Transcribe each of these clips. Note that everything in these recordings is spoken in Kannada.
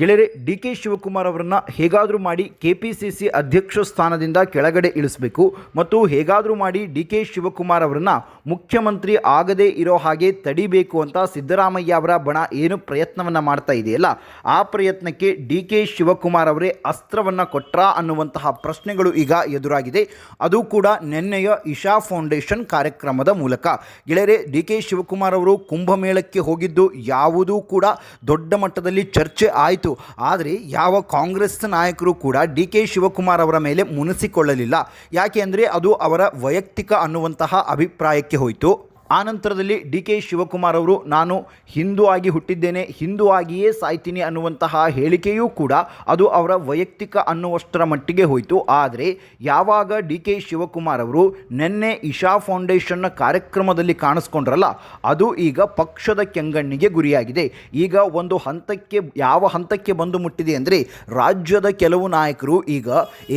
ಗೆಳೆಯರೆ, ಡಿ ಕೆ ಶಿವಕುಮಾರ್ ಅವರನ್ನು ಹೇಗಾದರೂ ಮಾಡಿ ಕೆ ಪಿ ಸಿ ಸಿ ಅಧ್ಯಕ್ಷ ಸ್ಥಾನದಿಂದ ಕೆಳಗಡೆ ಇಳಿಸಬೇಕು ಮತ್ತು ಹೇಗಾದರೂ ಮಾಡಿ ಡಿ ಕೆ ಶಿವಕುಮಾರ್ ಅವರನ್ನು ಮುಖ್ಯಮಂತ್ರಿ ಆಗದೇ ಇರೋ ಹಾಗೆ ತಡಿಬೇಕು ಅಂತ ಸಿದ್ದರಾಮಯ್ಯ ಅವರ ಬಣ ಏನು ಪ್ರಯತ್ನವನ್ನು ಮಾಡ್ತಾ ಇದೆಯಲ್ಲ, ಆ ಪ್ರಯತ್ನಕ್ಕೆ ಡಿ ಕೆ ಶಿವಕುಮಾರ್ ಅವರೇ ಅಸ್ತ್ರವನ್ನು ಕೊಟ್ರಾ ಅನ್ನುವಂತಹ ಪ್ರಶ್ನೆಗಳು ಈಗ ಎದುರಾಗಿದೆ. ಅದು ಕೂಡ ನಿನ್ನೆಯ ಇಶಾ ಫೌಂಡೇಶನ್ ಕಾರ್ಯಕ್ರಮದ ಮೂಲಕ. ಗೆಳೆಯರೆ, ಡಿ ಕೆ ಶಿವಕುಮಾರ್ ಅವರು ಕುಂಭಮೇಳಕ್ಕೆ ಹೋಗಿದ್ದು ಯಾವುದೂ ಕೂಡ ದೊಡ್ಡ ಮಟ್ಟದಲ್ಲಿ ಚರ್ಚೆ ಆಯಿತು ಆದರೆ ಯಾವ ಕಾಂಗ್ರೆಸ್ ನಾಯಕರು ಕೂಡ ಡಿ ಕೆ ಶಿವಕುಮಾರ್ ಅವರ ಮೇಲೆ ಮುನಿಸಿಕೊಳ್ಳಲಿಲ್ಲ. ಯಾಕೆ ಅಂದರೆ ಅದು ಅವರ ವೈಯಕ್ತಿಕ ಅನ್ನುವಂತಹ ಅಭಿಪ್ರಾಯಕ್ಕೆ ಹೋಯಿತು. ಆನಂತರದಲ್ಲಿ ಡಿ ಕೆ ಶಿವಕುಮಾರ್ ಅವರು, ನಾನು ಹಿಂದೂ ಆಗಿ ಹುಟ್ಟಿದ್ದೇನೆ, ಹಿಂದೂ ಆಗಿಯೇ ಸಾಯ್ತೀನಿ ಅನ್ನುವಂತಹ ಹೇಳಿಕೆಯೂ ಕೂಡ ಅದು ಅವರ ವೈಯಕ್ತಿಕ ಅನ್ನುವಷ್ಟರ ಮಟ್ಟಿಗೆ ಹೋಯಿತು. ಆದರೆ ಯಾವಾಗ ಡಿ ಕೆ ಶಿವಕುಮಾರ್ ಅವರು ನಿನ್ನೆ ಇಶಾ ಫೌಂಡೇಶನ್ನ ಕಾರ್ಯಕ್ರಮದಲ್ಲಿ ಕಾಣಿಸ್ಕೊಂಡ್ರಲ್ಲ, ಅದು ಈಗ ಪಕ್ಷದ ಕೆಂಗಣ್ಣಿಗೆ ಗುರಿಯಾಗಿದೆ. ಈಗ ಒಂದು ಹಂತಕ್ಕೆ, ಯಾವ ಹಂತಕ್ಕೆ ಬಂದು ಮುಟ್ಟಿದೆ ಅಂದರೆ ರಾಜ್ಯದ ಕೆಲವು ನಾಯಕರು ಈಗ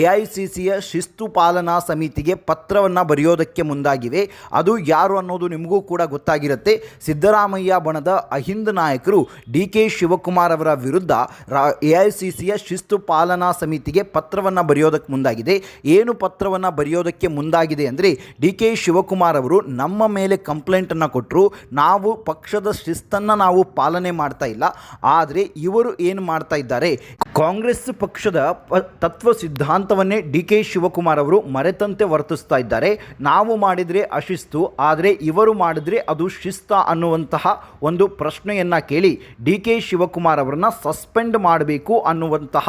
ಎ ಐ ಸಿ ಸಿಯ ಶಿಸ್ತು ಪಾಲನಾ ಸಮಿತಿಗೆ ಪತ್ರವನ್ನು ಬರೆಯೋದಕ್ಕೆ ಮುಂದಾಗಿವೆ. ಅದು ಯಾರು ಅನ್ನೋದು ನಿಮಗೂ ಕೂಡ ಗೊತ್ತಾಗಿರುತ್ತೆ. ಸಿದ್ದರಾಮಯ್ಯ ಬಣದ ಅಹಿಂದ ನಾಯಕರು ಡಿ ಕೆ ಶಿವಕುಮಾರ್ ಅವರ ವಿರುದ್ಧ ರಾ ಎ ಐ ಸಿ ಶಿಸ್ತು ಪಾಲನಾ ಸಮಿತಿಗೆ ಪತ್ರವನ್ನು ಬರೆಯೋದಕ್ಕೆ ಮುಂದಾಗಿದೆ. ಏನು ಪತ್ರವನ್ನು ಬರೆಯೋದಕ್ಕೆ ಮುಂದಾಗಿದೆ ಅಂದರೆ ಡಿ ಕೆ ಶಿವಕುಮಾರ್ ಅವರು ನಮ್ಮ ಮೇಲೆ ಕಂಪ್ಲೇಂಟನ್ನು ಕೊಟ್ಟರು ನಾವು ಪಕ್ಷದ ಶಿಸ್ತನ್ನು ನಾವು ಪಾಲನೆ ಮಾಡ್ತಾ ಇಲ್ಲ. ಆದರೆ ಇವರು ಏನು ಮಾಡ್ತಾ ಇದ್ದಾರೆ? ಕಾಂಗ್ರೆಸ್ ಪಕ್ಷದ ತತ್ವ ಸಿದ್ಧಾಂತವನ್ನೇ ಡಿ ಕೆ ಶಿವಕುಮಾರ್ ಅವರು ಮರೆತಂತೆ ವರ್ತಿಸ್ತಾ ಇದ್ದಾರೆ. ನಾವು ಮಾಡಿದರೆ ಅಶಿಸ್ತು, ಆದರೆ ಇವರು ಮಾಡಿದರೆ ಅದು ಶಿಸ್ತ ಅನ್ನುವಂತಹ ಒಂದು ಪ್ರಶ್ನೆಯನ್ನು ಕೇಳಿ ಡಿ ಕೆ ಶಿವಕುಮಾರ್ ಅವರನ್ನ ಸಸ್ಪೆಂಡ್ ಮಾಡಬೇಕು ಅನ್ನುವಂತಹ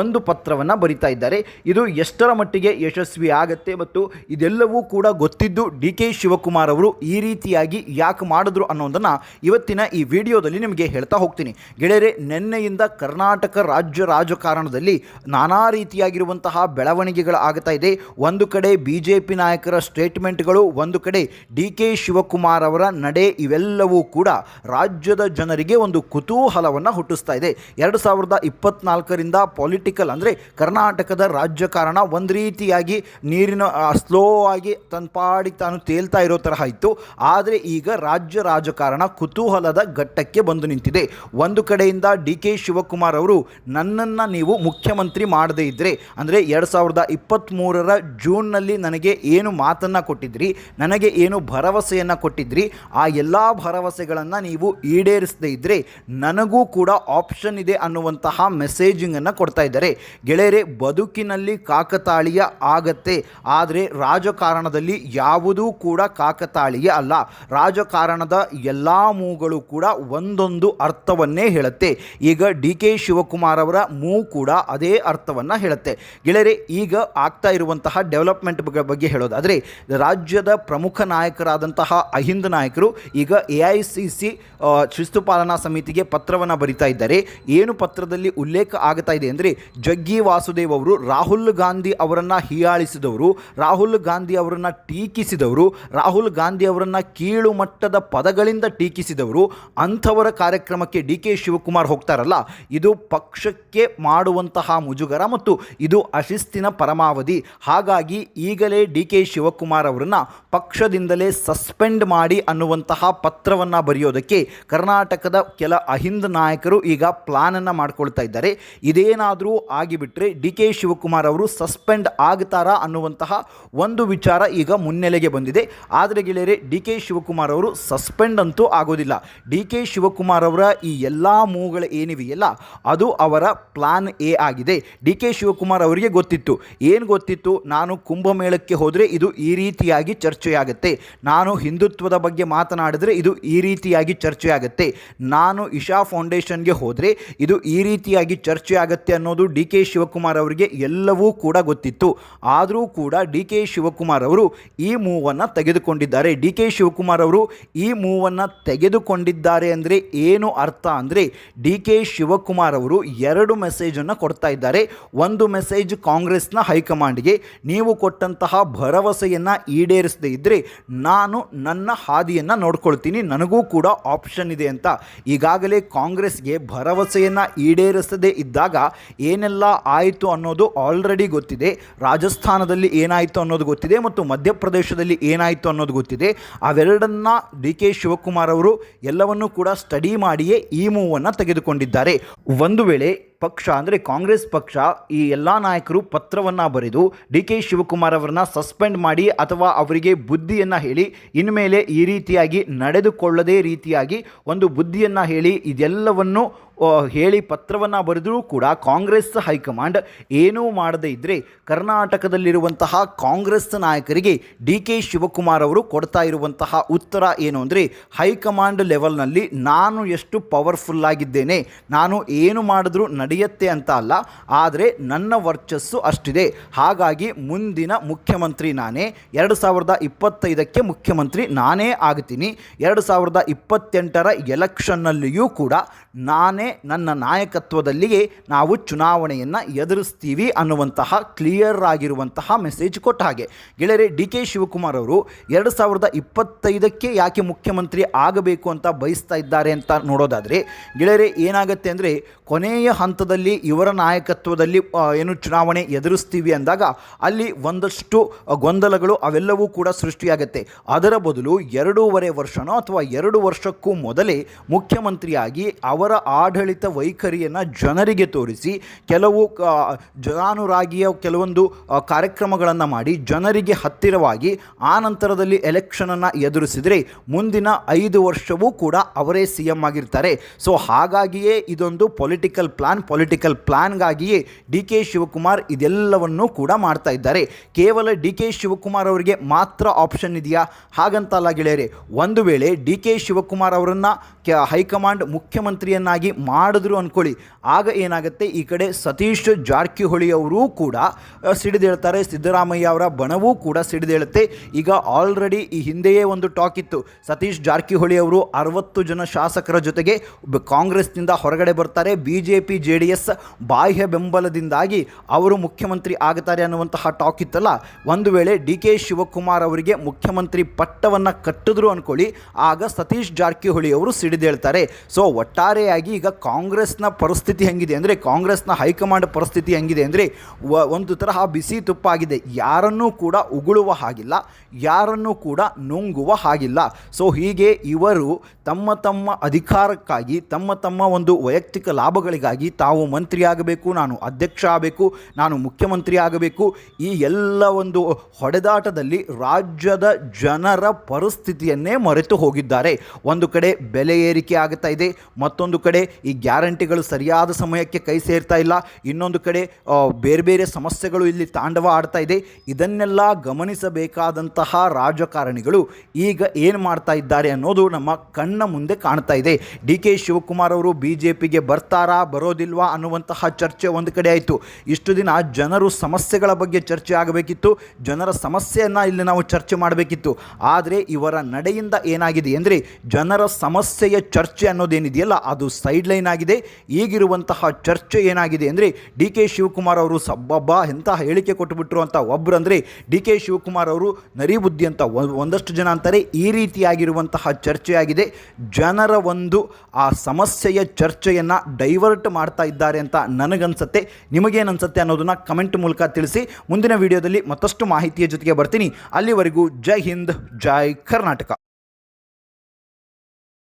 ಒಂದು ಪತ್ರವನ್ನು ಬರಿತಾ ಇದ್ದಾರೆ. ಇದು ಎಷ್ಟರ ಮಟ್ಟಿಗೆ ಯಶಸ್ವಿ ಆಗತ್ತೆ ಮತ್ತು ಇದೆಲ್ಲವೂ ಕೂಡ ಗೊತ್ತಿದ್ದು ಡಿ ಕೆ ಶಿವಕುಮಾರ್ ಅವರು ಈ ರೀತಿಯಾಗಿ ಯಾಕೆ ಮಾಡಿದ್ರು ಅನ್ನೋದನ್ನು ಇವತ್ತಿನ ಈ ವಿಡಿಯೋದಲ್ಲಿ ನಿಮಗೆ ಹೇಳ್ತಾ ಹೋಗ್ತೀನಿ. ಗೆಳೆಯರೆ, ನಿನ್ನೆಯಿಂದ ಕರ್ನಾಟಕ ರಾಜ್ಯ ರಾಜಕಾರಣದಲ್ಲಿ ನಾನಾ ರೀತಿಯಾಗಿರುವಂತಹ ಬೆಳವಣಿಗೆಗಳು ಆಗ್ತಾ ಇದೆ. ಒಂದು ಕಡೆ ಬಿ ಜೆ ಪಿ ನಾಯಕರ ಸ್ಟೇಟ್ಮೆಂಟ್ಗಳು, ಒಂದು ಕಡೆ ಡಿ ಕೆ ಶಿವಕುಮಾರ್ ಅವರ ನಡೆ ಇವೆಲ್ಲವೂ ಕೂಡ ರಾಜ್ಯದ ಜನರಿಗೆ ಒಂದು ಕುತೂಹಲವನ್ನು ಹುಟ್ಟಿಸ್ತಾ ಇದೆ. ಎರಡು ಸಾವಿರದ ಇಪ್ಪತ್ನಾಲ್ಕರಿಂದ ಪೊಲಿಟಿಕಲ್ ಅಂದರೆ ಕರ್ನಾಟಕದ ರಾಜಕಾರಣ ಒಂದು ರೀತಿಯಾಗಿ ನೀರಿನ ಸ್ಲೋ ಆಗಿ ತನ್ನ ಪಾಡಿಗೆ ತಾನು ತೇಲ್ತಾ ಇರೋ ತರಹ ಇತ್ತು. ಆದರೆ ಈಗ ರಾಜ್ಯ ರಾಜಕಾರಣ ಕುತೂಹಲದ ಘಟ್ಟಕ್ಕೆ ಬಂದು ನಿಂತಿದೆ. ಒಂದು ಕಡೆಯಿಂದ ಡಿ ಕೆ ಶಿವಕುಮಾರ್ ಅವರು ನನ್ನನ್ನು ನೀವು ಮುಖ್ಯಮಂತ್ರಿ ಮಾಡದೇ ಇದ್ದರೆ ಅಂದರೆ ಎರಡು ಸಾವಿರದ ಇಪ್ಪತ್ತ್ಮೂರರ ಜೂನ್ನಲ್ಲಿ ನನಗೆ ಏನು ಮಾತನ್ನು ಕೊಟ್ಟಿದ್ರಿ, ನನಗೆ ಏನು ಭರವಸೆಯನ್ನು ಕೊಟ್ಟಿದ್ರಿ, ಆ ಎಲ್ಲ ಭರವಸೆಗಳನ್ನು ನೀವು ಈಡೇರಿಸದೇ ಇದ್ದರೆ ನನಗೂ ಕೂಡ ಆಪ್ಷನ್ ಇದೆ ಅನ್ನುವಂತಹ ಮೆಸೇಜಿಂಗನ್ನು ಕೊಡ್ತಾ ಇದ್ದಾರೆ. ಗೆಳೆಯರೆ, ಬದುಕಿನಲ್ಲಿ ಕಾಕತಾಳೀಯ ಆಗತ್ತೆ, ಆದರೆ ರಾಜಕಾರಣದಲ್ಲಿ ಯಾವುದೂ ಕೂಡ ಕಾಕತಾಳೀಯ ಅಲ್ಲ. ರಾಜಕಾರಣದ ಎಲ್ಲ ಮೂಗಳು ಕೂಡ ಒಂದೊಂದು ಅರ್ಥವನ್ನೇ ಹೇಳುತ್ತೆ. ಈಗ ಡಿ ಕೆ ಶಿವಕುಮಾರ್ ಅವರ ಮೂ ಕೂಡ ಅದೇ ಅರ್ಥವನ್ನು ಹೇಳುತ್ತೆ. ಗೆಳೆಯರೆ, ಈಗ ಆಗ್ತಾ ಇರುವಂತಹ ಡೆವಲಪ್ಮೆಂಟ್ ಬಗ್ಗೆ ಹೇಳೋದಾದರೆ ರಾಜ್ಯದ ಪ್ರಮುಖ ನಾಯಕರಾದಂತಹ ಅಹಿಂದ ನಾಯಕರು ಈಗ ಎ ಐ ಸಿ ಸಿ ಶಿಸ್ತು ಸಮಿತಿಗೆ ಪತ್ರವನ್ನು ಬರಿತಾ ಇದ್ದಾರೆ. ಏನು ಪತ್ರದಲ್ಲಿ ಉಲ್ಲೇಖ ಆಗ್ತಾ ಇದೆ ಅಂದರೆ, ಜಗ್ಗಿ ವಾಸುದೇವ್ ಅವರು, ರಾಹುಲ್ ಗಾಂಧಿ ಅವರನ್ನು ಹೀಯಾಳಿಸಿದವರು, ರಾಹುಲ್ ಗಾಂಧಿ ಅವರನ್ನು ಟೀಕಿಸಿದವರು, ರಾಹುಲ್ ಗಾಂಧಿ ಅವರನ್ನು ಕೀಳು ಮಟ್ಟದ ಪದಗಳಿಂದ ಟೀಕಿಸಿದವರು, ಅಂಥವರ ಕಾರ್ಯಕ್ರಮಕ್ಕೆ ಡಿ ಕೆ ಶಿವಕುಮಾರ್ ಹೋಗ್ತಾರಲ್ಲ, ಇದು ಪಕ್ಷಕ್ಕೆ ಮಾಡುವಂತಹ ಮುಜುಗರ ಮತ್ತು ಇದು ಅಶಿಸ್ತಿನ ಪರಮಾವಧಿ. ಹಾಗಾಗಿ ಈಗಲೇ ಡಿ ಕೆ ಶಿವಕುಮಾರ್ ಅವರನ್ನು ಪಕ್ಷದಿಂದಲೇ ಸಸ್ಪೆಂಡ್ ಮಾಡಿ ಅನ್ನುವಂತಹ ಪತ್ರವನ್ನು ಬರೆಯೋದಕ್ಕೆ ಕರ್ನಾಟಕದ ಕೆಲ ಅಹಿಂದ ನಾಯಕರು ಈಗ ಪ್ಲಾನನ್ನು ಮಾಡಿಕೊಳ್ತಾ ಇದ್ದಾರೆ. ಇದೇನಾದರೂ ಆಗಿಬಿಟ್ರೆ ಡಿ ಕೆ ಶಿವಕುಮಾರ್ ಅವರು ಸಸ್ಪೆಂಡ್ ಆಗ್ತಾರಾ ಅನ್ನುವಂತಹ ಒಂದು ವಿಚಾರ ಈಗ ಮುನ್ನೆಲೆಗೆ ಬಂದಿದೆ. ಆದರೆ ಗೆಳೆಯರೆ, ಡಿ ಕೆ ಶಿವಕುಮಾರ್ ಅವರು ಸಸ್ಪೆಂಡ್ ಅಂತೂ ಆಗೋದಿಲ್ಲ. ಡಿ ಕೆ ಶಿವಕುಮಾರ್ ಅವರ ಈ ಎಲ್ಲ ಮೂಗಳು ಏನಿವೆಯಲ್ಲ, ಅದು ಅವರ ಪ್ಲಾನ್ ಎ ಆಗಿದೆ. ಡಿ ಕೆ ಶಿವಕುಮಾರ್ ಅವರಿಗೆ ಗೊತ್ತಿತ್ತು. ಏನು ಗೊತ್ತಿತ್ತು? ನಾನು ಕುಂಭಮೇಳಕ್ಕೆ ಹೋದರೆ ಇದು ಈ ರೀತಿಯಾಗಿ ಚರ್ಚೆಯಾಗುತ್ತೆ. ನಾನು ಹಿಂದುತ್ವದ ಬಗ್ಗೆ ಮಾತನಾಡಿದರೆ ಇದು ಈ ರೀತಿಯಾಗಿ ಚರ್ಚೆಯಾಗುತ್ತೆ. ನಾನು ಇಶಾ ಫೌಂಡೇಶನ್ಗೆ ಹೋದರೆ ಇದು ಈ ರೀತಿಯಾಗಿ ಚರ್ಚೆಯಾಗುತ್ತೆ ಅನ್ನೋದು ಡಿ ಕೆ ಶಿವಕುಮಾರ್ ಅವರಿಗೆ ಎಲ್ಲವೂ ಕೂಡ ಗೊತ್ತಿತ್ತು. ಆದರೂ ಕೂಡ ಡಿ ಕೆ ಶಿವಕುಮಾರ್ ಅವರು ಈ ಮೂವನ್ನು ತೆಗೆದುಕೊಂಡಿದ್ದಾರೆ. ಡಿ ಕೆ ಶಿವಕುಮಾರ್ ಅವರು ಈ ಮೂವನ್ನು ತೆಗೆದುಕೊಂಡಿದ್ದಾರೆ ಅಂದರೆ ಏನು ಅರ್ಥ ಅಂದರೆ ಡಿ ಕೆ ಶಿವಕುಮಾರ್ ಅವರು ಎರಡು ಎರಡು ಮೆಸೇಜನ್ನು ಕೊಡ್ತಾ ಇದ್ದಾರೆ. ಒಂದು ಮೆಸೇಜ್ ಕಾಂಗ್ರೆಸ್ನ ಹೈಕಮಾಂಡ್ಗೆ. ನೀವು ಕೊಟ್ಟಂತಹ ಭರವಸೆಯನ್ನು ಈಡೇರಿಸದೇ ಇದ್ದರೆ ನಾನು ನನ್ನ ಹಾದಿಯನ್ನು ನೋಡ್ಕೊಳ್ತೀನಿ. ನನಗೂ ಕೂಡ ಆಪ್ಷನ್ ಇದೆ ಅಂತ. ಈಗಾಗಲೇ ಕಾಂಗ್ರೆಸ್ಗೆ ಭರವಸೆಯನ್ನು ಈಡೇರಿಸದೇ ಇದ್ದಾಗ ಏನೆಲ್ಲ ಆಯಿತು ಅನ್ನೋದು ಆಲ್ರೆಡಿ ಗೊತ್ತಿದೆ. ರಾಜಸ್ಥಾನದಲ್ಲಿ ಏನಾಯಿತು ಅನ್ನೋದು ಗೊತ್ತಿದೆ ಮತ್ತು ಮಧ್ಯಪ್ರದೇಶದಲ್ಲಿ ಏನಾಯಿತು ಅನ್ನೋದು ಗೊತ್ತಿದೆ. ಅವೆರಡನ್ನ ಡಿ ಕೆ ಶಿವಕುಮಾರ್ ಅವರು ಎಲ್ಲವನ್ನೂ ಕೂಡ ಸ್ಟಡಿ ಮಾಡಿಯೇ ಈ ಮೂವನ್ನು ತೆಗೆದುಕೊಂಡಿದ್ದಾರೆ. ಒಂದು ವೇಳೆ ಪಕ್ಷ ಅಂದರೆ ಕಾಂಗ್ರೆಸ್ ಪಕ್ಷ ಈ ಎಲ್ಲ ನಾಯಕರು ಪತ್ರವನ್ನು ಬರೆದು ಡಿ ಕೆ ಶಿವಕುಮಾರ್ ಅವರನ್ನ ಸಸ್ಪೆಂಡ್ ಮಾಡಿ ಅಥವಾ ಅವರಿಗೆ ಬುದ್ಧಿಯನ್ನು ಹೇಳಿ ಇನ್ಮೇಲೆ ಈ ರೀತಿಯಾಗಿ ನಡೆದುಕೊಳ್ಳದೇ ರೀತಿಯಾಗಿ ಒಂದು ಬುದ್ಧಿಯನ್ನು ಹೇಳಿ ಇದೆಲ್ಲವನ್ನು ಹೇಳಿ ಪತ್ರವನ್ನು ಬರೆದರೂ ಕೂಡ ಕಾಂಗ್ರೆಸ್ ಹೈಕಮಾಂಡ್ ಏನೂ ಮಾಡದೇ ಇದ್ದರೆ ಕರ್ನಾಟಕದಲ್ಲಿರುವಂತಹ ಕಾಂಗ್ರೆಸ್ ನಾಯಕರಿಗೆ ಡಿ ಕೆ ಶಿವಕುಮಾರ್ ಅವರು ಕೊಡ್ತಾ ಇರುವಂತಹ ಉತ್ತರ ಏನು ಅಂದರೆ, ಹೈಕಮಾಂಡ್ ಲೆವೆಲ್ನಲ್ಲಿ ನಾನು ಎಷ್ಟು ಪವರ್ಫುಲ್ ಆಗಿದ್ದೇನೆ, ನಾನು ಏನು ಮಾಡಿದ್ರೂ ನಡೆಯುತ್ತೆ ಅಂತ ಅಲ್ಲ, ಆದರೆ ನನ್ನ ವರ್ಚಸ್ಸು ಅಷ್ಟಿದೆ. ಹಾಗಾಗಿ ಮುಂದಿನ ಮುಖ್ಯಮಂತ್ರಿ ನಾನೇ, ಎರಡು ಸಾವಿರದ ಇಪ್ಪತ್ತೈದಕ್ಕೆ ಮುಖ್ಯಮಂತ್ರಿ ನಾನೇ ಆಗ್ತೀನಿ. ಎರಡು ಸಾವಿರದ ಇಪ್ಪತ್ತೆಂಟರ ಎಲೆಕ್ಷನ್ನಲ್ಲಿಯೂ ಕೂಡ ನಾನೇ ನನ್ನ ನಾಯಕತ್ವದಲ್ಲಿಯೇ ನಾವು ಚುನಾವಣೆಯನ್ನು ಎದುರಿಸ್ತೀವಿ ಅನ್ನುವಂತಹ ಕ್ಲಿಯರ್ ಆಗಿರುವಂತಹ ಮೆಸೇಜ್ ಕೊಟ್ಟ ಹಾಗೆ. ಗೆಳೆಯರೆ ಡಿ ಕೆ ಶಿವಕುಮಾರ್ ಅವರು ಎರಡು ಸಾವಿರದ ಇಪ್ಪತ್ತೈದಕ್ಕೆ ಯಾಕೆ ಮುಖ್ಯಮಂತ್ರಿ ಆಗಬೇಕು ಅಂತ ಬಯಸ್ತಾ ಇದ್ದಾರೆ ಅಂತ ನೋಡೋದಾದರೆ, ಗೆಳೆಯರೆ, ಏನಾಗುತ್ತೆ ಅಂದರೆ ಕೊನೆಯ ಹಂತದಲ್ಲಿ ಇವರ ನಾಯಕತ್ವದಲ್ಲಿ ಏನು ಚುನಾವಣೆ ಎದುರಿಸ್ತೀವಿ ಅಂದಾಗ ಅಲ್ಲಿ ಒಂದಷ್ಟು ಗೊಂದಲಗಳು ಅವೆಲ್ಲವೂ ಕೂಡ ಸೃಷ್ಟಿಯಾಗುತ್ತೆ. ಅದರ ಬದಲು ಎರಡೂವರೆ ವರ್ಷನೋ ಅಥವಾ ಎರಡು ವರ್ಷಕ್ಕೂ ಮೊದಲೇ ಮುಖ್ಯಮಂತ್ರಿಯಾಗಿ ಅವರ ಆಡಳಿತ ವೈಖರಿಯನ್ನು ಜನರಿಗೆ ತೋರಿಸಿ, ಕೆಲವು ಜನಾನುರಾಗಿಯ ಕೆಲವೊಂದು ಕಾರ್ಯಕ್ರಮಗಳನ್ನು ಮಾಡಿ ಜನರಿಗೆ ಹತ್ತಿರವಾಗಿ ಆ ನಂತರದಲ್ಲಿ ಎಲೆಕ್ಷನನ್ನು ಎದುರಿಸಿದರೆ ಮುಂದಿನ ಐದು ವರ್ಷವೂ ಕೂಡ ಅವರೇ ಸಿ ಎಂ ಆಗಿರ್ತಾರೆ. ಸೊ ಹಾಗಾಗಿಯೇ ಇದೊಂದು ಪೊಲಿಟಿಕಲ್ ಪ್ಲಾನ್ ಪೊಲಿಟಿಕಲ್ ಪ್ಲಾನ್ಗಾಗಿಯೇ ಡಿ ಕೆ ಶಿವಕುಮಾರ್ ಇದೆಲ್ಲವನ್ನೂ ಕೂಡ ಮಾಡ್ತಾ ಇದ್ದಾರೆ. ಕೇವಲ ಡಿ ಕೆ ಶಿವಕುಮಾರ್ ಅವರಿಗೆ ಮಾತ್ರ ಆಪ್ಷನ್ ಇದೆಯಾ? ಹಾಗಂತಲ್ಲ ಗೆಳೆಯರೆ, ಒಂದು ವೇಳೆ ಡಿ ಕೆ ಶಿವಕುಮಾರ್ ಅವರನ್ನು ಹೈಕಮಾಂಡ್ ಮುಖ್ಯಮಂತ್ರಿಯನ್ನಾಗಿ ಮಾಡಿದ್ರು ಅಂದ್ಕೊಳ್ಳಿ ಆಗ ಏನಾಗುತ್ತೆ? ಈ ಕಡೆ ಸತೀಶ್ ಜಾರಕಿಹೊಳಿ ಅವರೂ ಕೂಡ ಸಿಡಿದೇಳ್ತಾರೆ. ಸಿದ್ದರಾಮಯ್ಯ ಅವರ ಬಣವೂ ಕೂಡ ಸಿಡಿದೇಳುತ್ತೆ. ಈಗ ಆಲ್ರೆಡಿ ಈ ಹಿಂದೆಯೇ ಒಂದು ಟಾಕ್ ಇತ್ತು. ಸತೀಶ್ ಜಾರಕಿಹೊಳಿ ಅವರು ಅರವತ್ತು ಜನ ಶಾಸಕರ ಜೊತೆಗೆ ಕಾಂಗ್ರೆಸ್ನಿಂದ ಹೊರಗಡೆ ಬರ್ತಾರೆ. B J P J D S ಬಾಹ್ಯ ಬೆಂಬಲದಿಂದಾಗಿ ಅವರು ಮುಖ್ಯಮಂತ್ರಿ ಆಗ್ತಾರೆ ಅನ್ನುವಂತಹ ಟಾಕ್ ಇತ್ತಲ್ಲ? ಒಂದು ವೇಳೆ ಡಿ ಕೆ ಶಿವಕುಮಾರ್ ಅವರಿಗೆ ಮುಖ್ಯಮಂತ್ರಿ ಪಟ್ಟವನ್ನು ಕಟ್ಟಿದ್ರು ಅಂದ್ಕೊಳ್ಳಿ ಆಗ ಸತೀಶ್ ಜಾರಕಿಹೊಳಿ ಅವರು ಸಿಡಿದೇಳ್ತಾರೆ. ಸೊ ಒಟ್ಟಾರೆಯಾಗಿ ಈಗ ಕಾಂಗ್ರೆಸ್ನ ಪರಿಸ್ಥಿತಿ ಹೆಂಗಿದೆ ಅಂದರೆ ಕಾಂಗ್ರೆಸ್ನ ಹೈಕಮಾಂಡ್ ಪರಿಸ್ಥಿತಿ ಹೆಂಗಿದೆ ಅಂದರೆ ಒಂದು ತರಹ ಬಿಸಿ ತುಪ್ಪ ಆಗಿದೆ ಯಾರನ್ನೂ ಕೂಡ ಉಗುಳುವ ಹಾಗಿಲ್ಲ, ಯಾರನ್ನೂ ಕೂಡ ನುಂಗುವ ಹಾಗಿಲ್ಲ. ಸೊ ಹೀಗೆ ಇವರು ತಮ್ಮ ತಮ್ಮ ಅಧಿಕಾರಕ್ಕಾಗಿ, ತಮ್ಮ ತಮ್ಮ ಒಂದು ವೈಯಕ್ತಿಕ ಲಾಭಗಳಿಗಾಗಿ ತಾವು ಮಂತ್ರಿಯಾಗಬೇಕು ನಾನು ಅಧ್ಯಕ್ಷ ಆಗಬೇಕು, ನಾನು ಮುಖ್ಯಮಂತ್ರಿ ಆಗಬೇಕು, ಈ ಎಲ್ಲ ಒಂದು ಹೊಡೆದಾಟದಲ್ಲಿ ರಾಜ್ಯದ ಜನರ ಪರಿಸ್ಥಿತಿಯನ್ನೇ ಮರೆತು ಹೋಗಿದ್ದಾರೆ. ಒಂದು ಕಡೆ ಬೆಲೆ ಏರಿಕೆ ಆಗ್ತಾ ಇದೆ, ಮತ್ತೊಂದು ಕಡೆ ಈ ಗ್ಯಾರಂಟಿಗಳು ಸರಿಯಾದ ಸಮಯಕ್ಕೆ ಕೈ ಸೇರ್ತಾ ಇಲ್ಲ. ಇನ್ನೊಂದು ಕಡೆ ಬೇರೆ ಬೇರೆ ಸಮಸ್ಯೆಗಳು ಇಲ್ಲಿ ತಾಂಡವ ಆಡ್ತಾ ಇದೆ. ಇದನ್ನೆಲ್ಲ ಗಮನಿಸಬೇಕಾದಂತಹ ರಾಜಕಾರಣಿಗಳು ಈಗ ಏನು ಮಾಡ್ತಾ ಇದ್ದಾರೆ ಅನ್ನೋದು ನಮ್ಮ ಕಣ್ಣ ಮುಂದೆ ಕಾಣ್ತಾ ಇದೆ. ಡಿ ಕೆ ಶಿವಕುಮಾರ್ ಅವರು ಬಿ ಜೆ ಪಿಗೆ ಬರ್ತಾರಾ, ಬರೋದಿಲ್ವಾ ಅನ್ನುವಂತಹ ಚರ್ಚೆ ಒಂದು ಕಡೆ ಆಯಿತು. ಇಷ್ಟು ದಿನ ಜನರು ಸಮಸ್ಯೆಗಳ ಬಗ್ಗೆ ಚರ್ಚೆ ಆಗಬೇಕಿತ್ತು. ಜನರ ಸಮಸ್ಯೆಯನ್ನು ಇಲ್ಲಿ ನಾವು ಚರ್ಚೆ ಮಾಡಬೇಕಿತ್ತು. ಆದರೆ ಇವರ ನಡೆಯಿಂದ ಏನಾಗಿದೆ ಅಂದರೆ ಜನರ ಸಮಸ್ಯೆಯ ಚರ್ಚೆ ಅನ್ನೋದೇನಿದೆಯಲ್ಲ, ಅದು ಸೈಡ್ ಲೈನ್ ಆಗಿದೆ. ಈಗಿರುವಂತಹ ಚರ್ಚೆ ಏನಾಗಿದೆ ಅಂದರೆ ಡಿ ಕೆ ಶಿವಕುಮಾರ್ ಅವರು ಸಬ್ಬಬ್ಬ ಎಂತಹ ಹೇಳಿಕೆ ಕೊಟ್ಟುಬಿಟ್ರು ಅಂತ ಒಬ್ಬರು ಅಂದರೆ ಡಿ ಕೆ ಶಿವಕುಮಾರ್ ಅವರು ನರಿಬುದ್ಧಿ ಅಂತ ಒಂದಷ್ಟು ಜನ ಅಂತಾರೆ. ಈ ರೀತಿಯಾಗಿರುವಂತಹ ಚರ್ಚೆಯಾಗಿದೆ ಜನರ ಒಂದು ಆ ಸಮಸ್ಯೆಯ ಚರ್ಚೆಯನ್ನು ಡೈವರ್ಟ್ ಮಾಡ್ತಾ ಇದ್ದಾರೆ ಅಂತ ನನಗನ್ಸುತ್ತೆ. ನಿಮಗೇನನ್ಸುತ್ತೆ ಅನ್ನೋದನ್ನು ಕಮೆಂಟ್ ಮೂಲಕ ತಿಳಿಸಿ. ಮುಂದಿನ ವಿಡಿಯೋದಲ್ಲಿ ಮತ್ತಷ್ಟು ಮಾಹಿತಿಯ ಜೊತೆಗೆ ಬರ್ತೀನಿ. ಅಲ್ಲಿವರೆಗೂ ಜೈ ಹಿಂದ್, ಜೈ ಕರ್ನಾಟಕ.